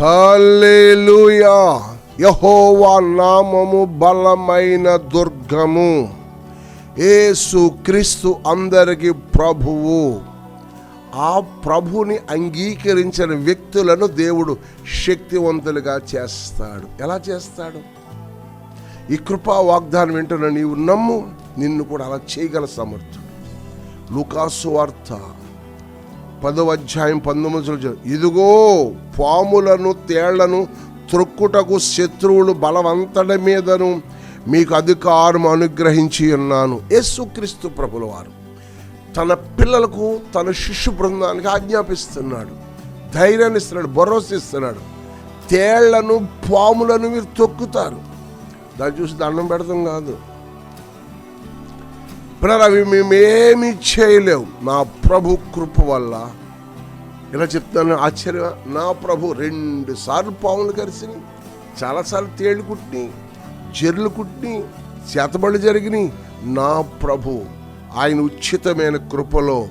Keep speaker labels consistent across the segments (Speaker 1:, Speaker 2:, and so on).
Speaker 1: హల్లెలూయా. యహోవా నామము బలమైన దుర్గము. ఏసు క్రీస్తు అందరికీ ప్రభువు. ఆ ప్రభుని అంగీకరించిన వ్యక్తులను దేవుడు శక్తివంతులుగా చేస్తాడు. ఎలా చేస్తాడు? ఈ కృపా వాగ్దానం వింటున్న నీవు నమ్ము నిన్ను కూడా అలా చేయగల సమర్థుడు. లుకాసు వార్త పదవ అధ్యాయం పంతొమ్మిది ఇదిగో పాములను తేళ్ళను త్రొక్కుటకు శత్రువులు బలవంతడ మీదను మీకు అధికారం అనుగ్రహించి ఉన్నాను. యేసుక్రీస్తు ప్రభుల వారు తన పిల్లలకు తన శిష్యు బృందానికి ఆజ్ఞాపిస్తున్నాడు. ధైర్యాన్ని ఇస్తున్నాడు భరోసా ఇస్తున్నాడు. తేళ్ళను పాములను మీరు తొక్కుతారు. దాన్ని చూసి దండం పెడతాం కాదు. పిల్లలు అవి మేమేమి చేయలేవు నా ప్రభు కృప వల్ల. ఇలా చెప్తాను ఆశ్చర్య. నా ప్రభు రెండు సార్లు పాములు కరిసినాయి చాలాసార్లు తేళ్ళు కుట్టి జర్లు కుట్టి చేతబడులు జరిగినాయి నా ప్రభు ఆయన ఉచితమైన కృపలో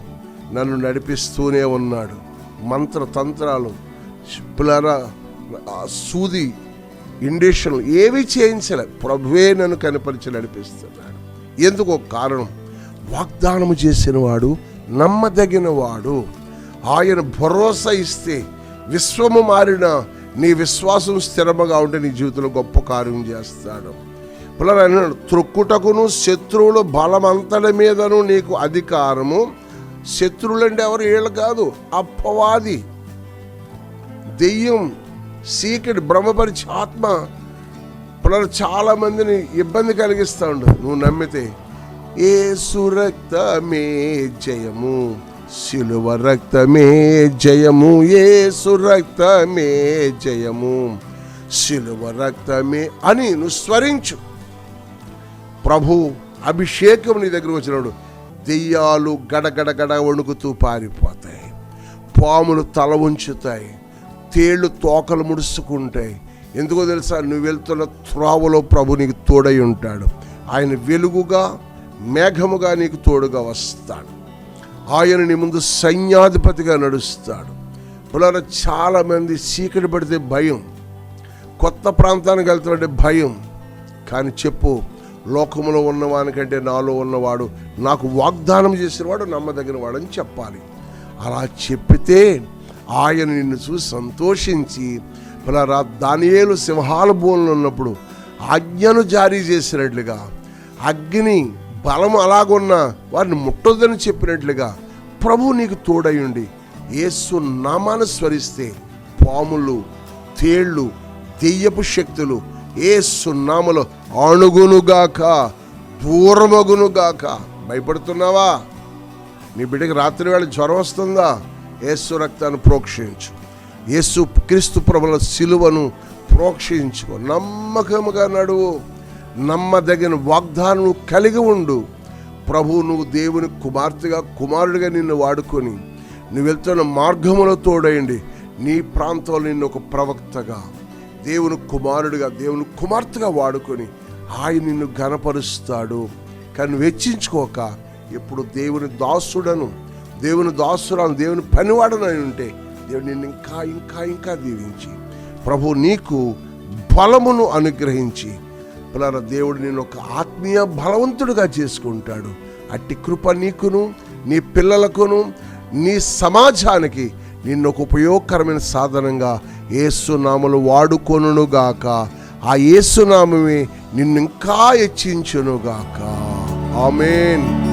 Speaker 1: నన్ను నడిపిస్తూనే ఉన్నాడు. మంత్ర తంత్రాలు పిల్లరా సూది ఇండేషన్లు ఏవి చేయించలే. ప్రభువే నన్ను కనపరిచి నడిపిస్తున్నాడు. ఎందుకు కారణం? వాగ్దానము చేసిన వాడు నమ్మదగిన వాడు ఆయన భరోసా ఇస్తే విశ్వము మారిన నీ విశ్వాసం స్థిరముగా ఉంటే నీ జీవితంలో గొప్ప కార్యం చేస్తాడు. పిల్లలు త్రొక్కుటకును శత్రువులు బలమంతటి మీదను నీకు అధికారము. శత్రువులు అంటే ఎవరు? వీళ్ళు కాదు అప్పవాది దెయ్యం సీక్రెట్ బ్రహ్మపరిచి ఆత్మ పిల్లలు చాలా మందిని ఇబ్బంది కలిగిస్తూ ఉండు. నువ్వు నమ్మితే ఏ సురక్తమే జయము శిలువ రక్తమే జయము ఏ సురక్తమే జయము శిలువ రక్తమే అని నువ్వు స్వరించు. ప్రభు అభిషేకం నీ దగ్గర వచ్చినాడు దెయ్యాలు గడగడ గడ వణుకుతూ పారిపోతాయి. పాములు తల ఉంచుతాయి తేళ్ళు తోకలు ముడుచుకుంటాయి. ఎందుకో తెలుసా? నువ్వు వెళ్తున్న త్రోవలో ప్రభు నీకు తోడై ఉంటాడు. ఆయన వెలుగుగా మేఘముగా నీకు తోడుగా వస్తాడు. ఆయన నీ ముందు సైన్యాధిపతిగా నడుస్తాడు. పిల్లలు చాలామంది చీకటి పడితే భయం. కొత్త ప్రాంతానికి వెళ్తున్నట్టే భయం. కానీ చెప్పు లోకములో ఉన్నవానికంటే నాలో ఉన్నవాడు నాకు వాగ్దానం చేసినవాడు నమ్మదగిన వాడని చెప్పాలి. అలా చెప్పితే ఆయన నిన్ను చూసి సంతోషించి పిల్లరా దానియేలు సింహాల భూములు ఉన్నప్పుడు ఆజ్ఞను జారీ చేసినట్లుగా అగ్ని బలం అలాగున్న వారిని ముట్టొద్దని చెప్పినట్లుగా ప్రభు నీకు తోడయుండి యేసు నామాన్ని స్మరిస్తే పాములు తేళ్ళు దెయ్యపు శక్తులు ఏ సున్నాములో అణుగునుగాక దూరమగునుగాక. భయపడుతున్నావా? నీ బిడ్డకి రాత్రి వేళ జ్వరం వస్తుందా? యేసు రక్తాన్ని ప్రోక్షించు. యేసు క్రీస్తు ప్రభుల సిలువను ప్రోక్షించుకో. నమ్మకముగా నడువు. నమ్మదగిన వాగ్దానం కలిగి ఉండు. ప్రభు నువ్వు దేవుని కుమార్తెగా కుమారుడిగా నిన్ను వాడుకొని నువ్వు వెళ్తున్న మార్గములో తోడయండి. నీ ప్రాంతంలో నిన్ను ఒక ప్రవక్తగా దేవుని కుమారుడిగా దేవుని కుమార్తెగా వాడుకొని ఆయన నిన్ను ఘనపరుస్తాడు. కానీ వెచ్చించుకోక ఎప్పుడు దేవుని దాసుడను దేవుని దాసురాను దేవుని పనివాడనై ఉంటే దేవుడు నిన్ను ఇంకా ఇంకా ఇంకా దీవించి. ప్రభు నీకు బలమును అనుగ్రహించి. పిల్లల దేవుడు నేను ఒక ఆత్మీయ బలవంతుడుగా చేసుకుంటాడు. అట్టి కృప నీకును నీ పిల్లలకును నీ సమాజానికి నిన్ను ఒక ఉపయోగకరమైన సాధనంగా ఏసునామలు వాడుకొనుగాక ఆ ఏసునామే నిన్ను ఇంకా హెచ్చించునుగాక. ఆమెన్.